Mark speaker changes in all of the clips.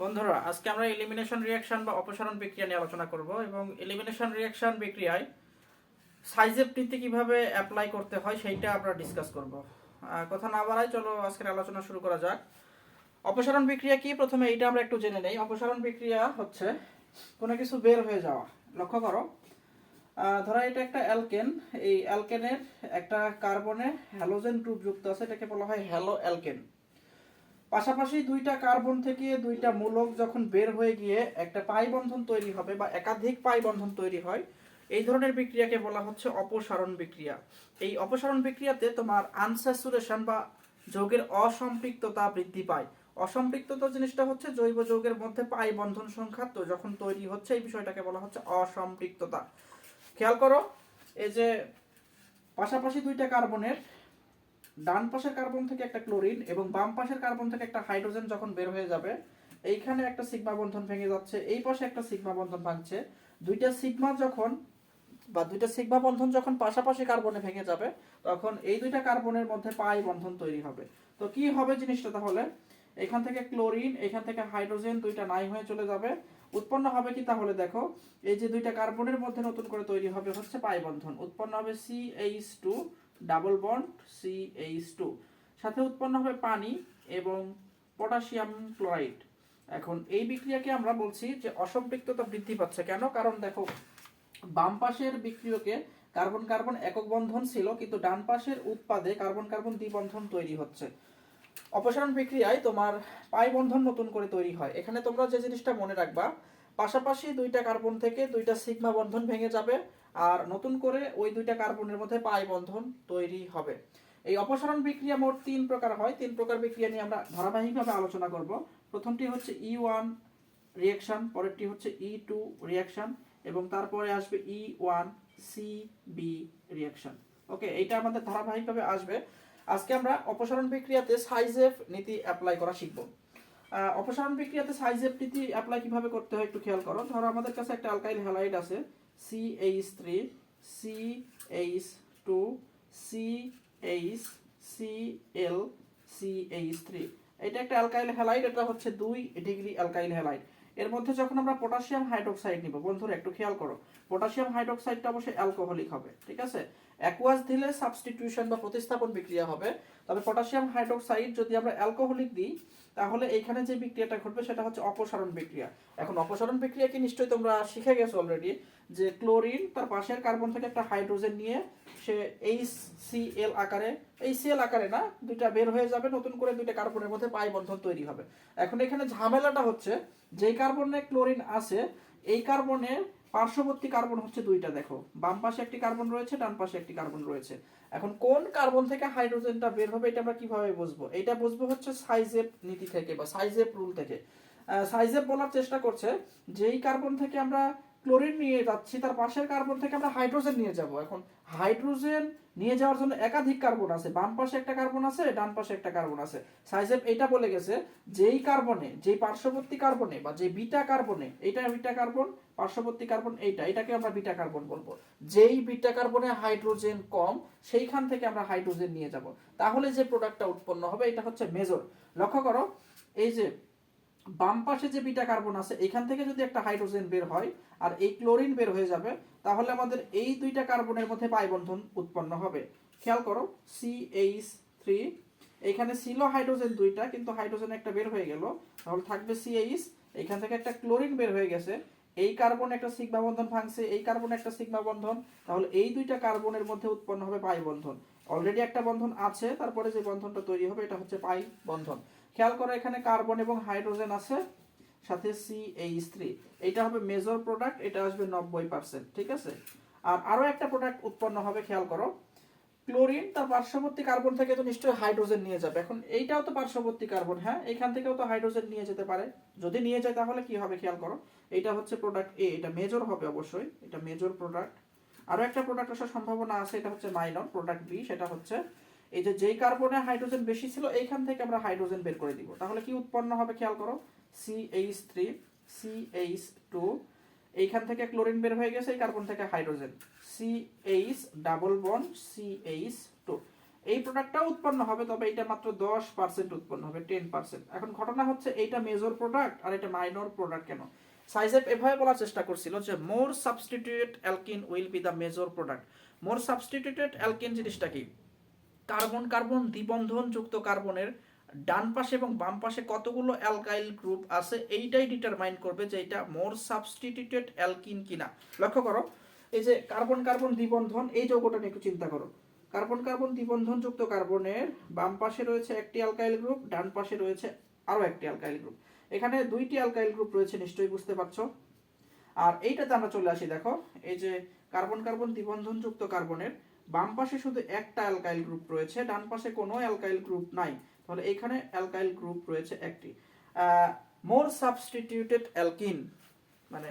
Speaker 1: বন্ধুরা, আজকে আমরা এলিমিনেশন রিয়াকশন বা অপসারণ বিক্রিয়া নিয়ে আলোচনা করব এবং এলিমিনেশন রিয়াকশন বিক্রিয়ায় সাইজের নীতি কীভাবে অ্যাপ্লাই করতে হয় সেইটা আমরা ডিসকাস করব। কথা না বাড়াই চলো আজকের আলোচনা শুরু করা যাক। অপসারণ বিক্রিয়া কি? প্রথমে এইটা আমরা একটু জেনে নেই। অপসারণ বিক্রিয়া হচ্ছে কোনো কিছু বের হয়ে যাওয়া। লক্ষ্য করো। ধরো এটা একটা অ্যালকেন এই অ্যালকেনের একটা কার্বনে হ্যালোজেন গ্রুপ যুক্ত আছে, এটাকে বলা হয় হ্যালো অ্যালকেন পাশাপাশি দুইটা কার্বন থেকে দুইটা মূলক যখন বের হয়ে গিয়ে একটা পাই বন্ধন তৈরি হবে বা একাধিক পাই বন্ধন তৈরি হয়, এই ধরনের বিক্রিয়াকে বলা হচ্ছে অপসারণ বিক্রিয়া। এই অপসারণ বিক্রিয়াতে তোমার আনস্যাচুরেশন বা যৌগের অসম্পৃক্ততা বৃদ্ধি পায়। অসম্পৃক্ততা জিনিসটা হচ্ছে জৈব যৌগের মধ্যে পাই বন্ধন সংখ্যা তো যখন তৈরি হচ্ছে, এই বিষয়টাকে বলা হচ্ছে অসম্পৃক্ততা। খেয়াল করো, এই যে পাশাপাশি দুইটা কার্বনের ডান পাশের কার্বন থেকে একটা ক্লোরিন এবং বাম পাশের কার্বন থেকে একটা হাইড্রোজেন যখন বের হয়ে যাবে, এইখানে একটা সিগমা বন্ধন ভেঙে যাচ্ছে, এই পাশে একটা সিগমা বন্ধন ভাঙছে। দুইটা সিগমা যখন বা দুইটা সিগমা বন্ধন যখন পাশাপাশি কার্বনে ভেঙে যাবে, তখন এই দুইটা কার্বনের মধ্যে পাই বন্ধন তৈরি হবে। তো কি হবে জিনিসটা তাহলে? এখান থেকে ক্লোরিন, এখান থেকে হাইড্রোজেন দুইটা নাই হয়ে চলে যাবে। উৎপন্ন হবে কি তাহলে দেখো, এই যে দুইটা কার্বনের মধ্যে নতুন করে তৈরি হবে হচ্ছে পাই বন্ধন। উৎপন্ন হবে C H two double bond C H two সাথে উৎপন্ন হবে পানি এবং পটাশিয়াম ক্লোরাইড। এখন এই বিক্রিয়াকে আমরা বলছি যে অসম্পৃক্ততা বৃদ্ধি পাচ্ছে কেন? কারণ দেখো, বাম পাশের বিক্রিয়কে কার্বন কার্বন একক বন্ধন ছিল, কিন্তু ডান পাশের উৎপাদে কার্বন কার্বন দ্বিবন্ধন তৈরি হচ্ছে। অপসারণ বিক্রিয়ায় তোমার পাই বন্ধন নতুন করে তৈরি হয়। এখানে তোমরা যে জিনিসটা মনে রাখবা, পাশাপাশি দুইটা কার্বন থেকে দুইটা সিগমা বন্ধন ভেঙে যাবে আর নতুন করে ওই দুইটা কার্বনের মধ্যে পাই বন্ধন তৈরি হবে। এই অপসারণ বিক্রিয়া মোট তিন প্রকার হয়। তিন প্রকার বিক্রিয়া নিয়ে আমরা ধারাবাহিকভাবে আলোচনা করব। প্রথমটি হচ্ছে ই ওয়ান রিয়াকশন পরেরটি হচ্ছে ই টু রিয়াকশন এবং তারপরে আসবে E one C B reaction okay, এইটা আমাদের ধারাবাহিকভাবে আসবে। আজকে আমরা অপসারণ বিক্রিয়াতে সাইজেফ নীতি অ্যাপ্লাই করা শিখব। অপসারণ বিক্রিয়াতে সাইজেফ নীতি অ্যাপ্লাই কীভাবে করতে হয় একটু খেয়াল করো। ধরো আমাদের কাছে একটা অ্যালকাইল হ্যালাইড আছে। C H three H two C H C L C H three এটা একটা অ্যালকাইল হ্যালাইড এটা হচ্ছে দুই ডিগ্রি অ্যালকাইল হ্যালাইড এর মধ্যে যখন আমরা পটাশিয়াম হাইড্রোক্সাইড নিব, বন্ধুরা একটু খেয়াল করো পটাশিয়াম হাইড্রোক্সাইডটা অবশ্যই অ্যালকোহলিক হবে, ঠিক আছে? অ্যাকুয়াস দিলে সাবস্টিটিউশন বা প্রতিস্থাপন বিক্রিয়া হবে, তবে পটাশিয়াম হাইড্রোক্সাইড যদি আমরা অ্যালকোহলিক দিই তাহলে এইখানে যে বিক্রিয়াটা ঘটবে সেটা হচ্ছে অপসারণ বিক্রিয়া। এখন অপসারণ বিক্রিয়া কি নিশ্চয়ই তোমরা শিখে গেছো অলরেডি যে ক্লোরিন তার পাশের কার্বন থেকে একটা হাইড্রোজেন নিয়ে সে এইচ সি এল আকারে এই সিএল আকারে না, দুইটা বের হয়ে যাবে, নতুন করে দুইটা কার্বনের মধ্যে পাই বন্ধন তৈরি হবে। এখন এখানে ঝামেলাটা হচ্ছে, যেই কার্বনে ক্লোরিন আছে, এই কার্বনের পার্শ্ববর্তী কার্বন হচ্ছে দুইটা, দেখো। বাম পাশে একটি কার্বন রয়েছে, ডান পাশে একটি কার্বন রয়েছে। এখন কোন কার্বন থেকে হাইড্রোজেনটা বের হবে, এটা আমরা কীভাবে বুঝব? এটা বুঝব হচ্ছে সাইজেপ নীতি থেকে বা সাইজেপ রুল থেকে। সাইজেপ বলার চেষ্টা করছে, যেই কার্বন থেকে আমরা ক্লোরিন নিয়ে যাচ্ছি, তার পাশের কার্বন থেকে আমরা হাইড্রোজেন নিয়ে যাব। এখন হাইড্রোজেন নিয়ে যাওয়ার জন্য একাধিক কার্বন আছে। বাম পাশে একটা কার্বন আছে, ডান পাশে একটা কার্বন আছে। সাইজেপ এটা বলে গেছে, যেই কার্বনে, যেই পার্শ্ববর্তী কার্বনে বা যে বিটা কার্বনে, এটা বিটা কার্বন পার্শ্ববর্তী কার্বন এইটা, এটাকে আমরা বিটা কার্বন বলব। যেই বিটা কার্বনে হাইড্রোজেন কম, সেইখান থেকে আমরা হাইড্রোজেন নিয়ে যাব। তাহলে যে প্রোডাক্টটা উৎপন্ন হবে, এটা হচ্ছে মেজর। লক্ষ্য করো, এই যে বাম পাশে যে বিটা কার্বন আছে, এখান থেকে যদি একটা হাইড্রোজেন বের হয়, আর এই ক্লোরিন বের হয়ে যাবে, তাহলে আমাদের এই দুইটা কার্বনের মধ্যে পাই বন্ধন উৎপন্ন হবে। খেয়াল করো সি এইচ থ্রি এখানে ছিল হাইড্রোজেন দুইটা, কিন্তু হাইড্রোজেন একটা বের হয়ে গেল। তাহলে থাকবে সি এইচ এখান থেকে একটা ক্লোরিন বের হয়ে গেছে। এই কার্বন একটা সিগমা বন্ধন ভাঙছে, এই কার্বন একটা সিগমা বন্ধন, তাহলে এই দুইটা কার্বনের মধ্যে উৎপন্ন হবে পাই বন্ধন। অলরেডি একটা বন্ধন আছে, তারপরে যে বন্ধনটা তৈরি হবে, এটা হচ্ছে পাই বন্ধন। খেয়াল করো, এখানে কার্বন এবং হাইড্রোজেন আছে, সাথে সি এইচ থ্রি এটা হবে মেজর প্রোডাক্ট এটা আসবে নব্বই পার্সেন্ট ঠিক আছে? আর আরও একটা প্রোডাক্ট উৎপন্ন হবে, খেয়াল করো। ক্লোরিন, তার পার্শ্ববর্তী কার্বন থেকে তো নিশ্চয়ই হাইড্রোজেন নিয়ে যাবে। এখন এইটাও তো পার্শ্ববর্তী কার্বন হ্যাঁ? এখান থেকেও তো হাইড্রোজেন নিয়ে যেতে পারে। যদি নিয়ে যায় তাহলে কি হবে খেয়াল করো? এটা হচ্ছে প্রোডাক্ট এ এটা মেজর হবে অবশ্যই, এটা মেজর প্রোডাক্ট আরও একটা প্রোডাক্ট আসার সম্ভাবনা আছে, এটা হচ্ছে মাইনর প্রোডাক্ট বি সেটা হচ্ছে এই যে যেই কার্বনে হাইড্রোজেন বেশি ছিল, এইখান থেকে আমরা হাইড্রোজেন বের করে দিব। তাহলে কি উৎপন্ন হবে খেয়াল করো? C H three C H two এইখান থেকে ক্লোরিন বের হয়ে গেছে, এই কার্বন থেকে hydrogen. C H double bond C H two এই প্রোডাক্টটাও উৎপন্ন হবে, তবে এটা মাত্র দশ পার্সেন্ট উৎপন্ন হবে টেন পার্সেন্ট এখন ঘটনা হচ্ছে, এইটা মেজর প্রোডাক্ট আর এটা মাইনর প্রোডাক্ট কেন? সাইজেপ এভাবে বলার চেষ্টা করছিল যে more substitute alkene will be the major product more substituted alkene জিনিসটা কি? কার্বন কার্বন দ্বিবন্ধন যুক্ত কার্বনের ডান পাশে এবং বাম পাশে কতগুলো অ্যালকাইল গ্রুপ আছে এইটাই ডিটারমাইন করবে যে এটা মোর সাবস্টিটিউটেড অ্যালকিন কিনা। লক্ষ্য করো, এই যে কার্বন কার্বন দ্বিবন্ধন, এই যৌগটা নিয়ে একটু চিন্তা করো। কার্বন কার্বন দ্বিবন্ধন যুক্ত কার্বনের বাম পাশে রয়েছে একটি অ্যালকাইল গ্রুপ, ডান পাশে রয়েছে আরও একটি অ্যালকাইল গ্রুপ। এখানে দুইটি অ্যালকাইল গ্রুপ রয়েছে, নিশ্চয়ই বুঝতে পারছ। আর এইটাতে আমরা চলে আসি, দেখো, এই যে কার্বন কার্বন দ্বিবন্ধন যুক্ত কার্বনের বাম পাশে শুধু একটা অ্যালকাইল গ্রুপ রয়েছে, ডান পাশে কোনো অ্যালকাইল গ্রুপ নাই। তাহলে এখানে অ্যালকাইল গ্রুপ রয়েছে একটি। মোর সাবস্টিটিউটেড অ্যালকিন মানে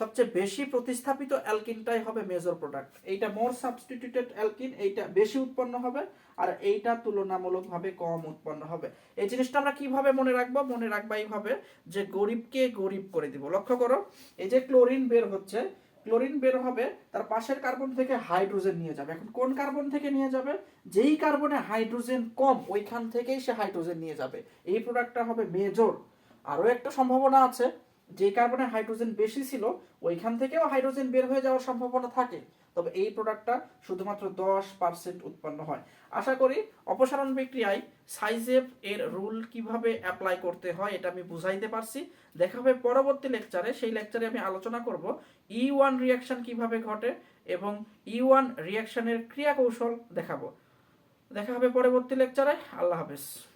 Speaker 1: সবচেয়ে বেশি প্রতিস্থাপিত অ্যালকিনটাই হবে মেজর প্রোডাক্ট এইটা মোর সাবস্টিটিউটেড অ্যালকিন এইটা বেশি উৎপন্ন হবে আর এইটা তুলনামূলকভাবে কম উৎপন্ন হবে। এই জিনিসটা আমরা কীভাবে মনে রাখব? মনে রাখব এইভাবে যে গরিবকে গরিব করে দিব। লক্ষ্য করো, এই যে ক্লোরিন বের হচ্ছে ক্লোরিন বের হবে, তার পাশের কার্বন থেকে হাইড্রোজেন নিয়ে যাবে। এখন কোন কার্বন থেকে নিয়ে যাবে? যেই কার্বনে হাইড্রোজেন কম, ওইখান থেকেই সে হাইড্রোজেন নিয়ে যাবে। এই প্রোডাক্টটা হবে মেজর। আরও একটা সম্ভাবনা আছে যে কার্বনে হাইড্রোজেন বেশি ছিল, ওইখান থেকেও হাইড্রোজেন বের হয়ে যাওয়ার সম্ভাবনা থাকে। তবে এই প্রোডাক্টটা শুধুমাত্র দশ পার্সেন্ট উৎপন্ন হয়। আশা করি অপসারণ বিক্রিয়ায় সাইজেপ এর রুল কীভাবে অ্যাপ্লাই করতে হয় এটা আমি বুঝাইতে পারছি। দেখা হবে পরবর্তী লেকচারে। সেই লেকচারে আমি আলোচনা করব ই ওয়ান রিয়াকশন কীভাবে ঘটে এবং ই ওয়ান রিয়াকশনের ক্রিয়া কৌশল দেখাবো। দেখা হবে পরবর্তী লেকচারে। আল্লাহ হাফেজ।